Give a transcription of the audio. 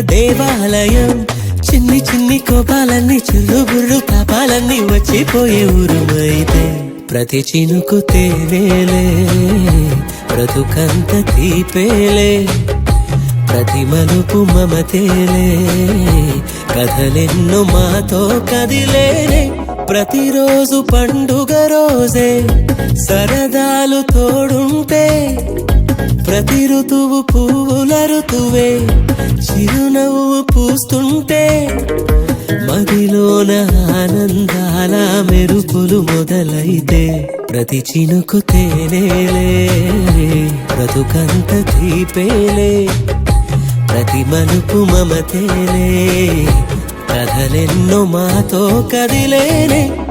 దేవాలయం. చిన్ని చిన్ని కోపాలన్నీ చిల్లుబుర్రు తాపాలన్నీ వచ్చిపోయే ఊరుమైతే. ప్రతి చినుకు తేనేలే బ్రతుకంత తీపేలే. ప్రతి మలుపు మమతేలే కథలెన్నో మాతో కదిలేనే. ప్రతిరోజు పండుగ రోజే సరదాలు తోడుంటే ప్రతి ఋతువు పువ్వుల ఋతువే. చిరునవ్వు పూస్తుంటే మదిలోన ఆనందాల మెరుపులు మొదలైతే. ప్రతి చినుకు తేనేలే బ్రతుకంత తీపేలే. ప్రతి మలుపు మమతేలే కథలెన్నో మాతో కదిలేనే